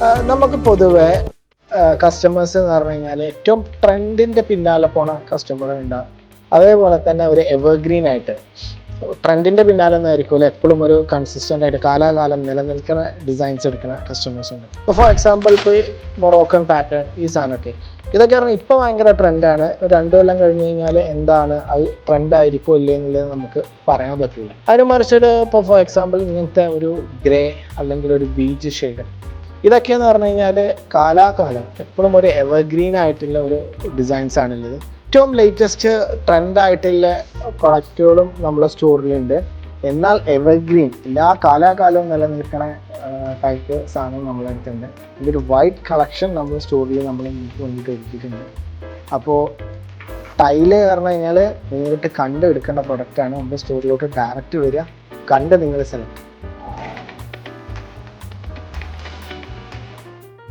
നമുക്ക് പൊതുവെ കസ്റ്റമേഴ്സ് എന്ന് പറഞ്ഞു കഴിഞ്ഞാൽ ഏറ്റവും ട്രെൻഡിന്റെ പിന്നാലെ പോണ കസ്റ്റമർ ഉണ്ടാകും അതേപോലെ തന്നെ ഒരു എവർഗ്രീൻ ആയിട്ട്. ട്രെൻഡിന്റെ പിന്നാലെ ഒന്നായിരിക്കുമല്ലോ എപ്പോഴും ഒരു കൺസിസ്റ്റന്റ് ആയിട്ട് കാലാകാലം നിലനിൽക്കുന്ന ഡിസൈൻസ് എടുക്കുന്ന കസ്റ്റമേഴ്സ് ഉണ്ട്. ഇപ്പോൾ ഫോർ എക്സാമ്പിൾ ഇപ്പോൾ ഈ മൊറോക്കൻ പാറ്റേൺ ഈ സാധനമൊക്കെ. ഇതൊക്കെ പറഞ്ഞാൽ ഇപ്പോൾ ഭയങ്കര ട്രെൻഡാണ് രണ്ടു കൊല്ലം കഴിഞ്ഞ് കഴിഞ്ഞാൽ എന്താണ്? അത് ട്രെൻഡായിരിക്കും ഇല്ലേ എന്നുള്ളത് നമുക്ക് പറയാൻ പറ്റില്ല. അതിന് മറിച്ചൊരു ഇപ്പോൾ ഫോർ എക്സാമ്പിൾ ഇങ്ങനത്തെ ഒരു ഗ്രേ അല്ലെങ്കിൽ ഒരു ബീച്ച് ഷെയ്ഡ് ഇതൊക്കെയെന്ന് പറഞ്ഞു കഴിഞ്ഞാൽ കാലാകാലം എപ്പോഴും ഒരു എവർഗ്രീൻ ആയിട്ടുള്ള ഒരു ഡിസൈൻസ് ആണുള്ളത്. ഏറ്റവും ലേറ്റസ്റ്റ് ട്രെൻഡ് ആയിട്ടുള്ള പ്രൊഡക്റ്റുകളും നമ്മുടെ സ്റ്റോറിലുണ്ട് എന്നാൽ എവർഗ്രീൻ എല്ലാ കാലാകാലവും നിലനിൽക്കണ ടൈപ്പ് സാധനം നമ്മളെ അടുത്തുണ്ട്. ഇതൊരു വൈറ്റ് കളക്ഷൻ നമ്മുടെ സ്റ്റോറിൽ നമ്മൾ മുന്നിട്ട് എടുത്തിട്ടുണ്ട് അപ്പോൾ ടൈൽ പറഞ്ഞു കഴിഞ്ഞാൽ നേരിട്ട് കണ്ടെടുക്കേണ്ട പ്രൊഡക്റ്റാണ് നമ്മുടെ സ്റ്റോറിലോട്ട് ഡയറക്റ്റ് വരിക. കണ്ട് നിങ്ങൾ സെലക്ട്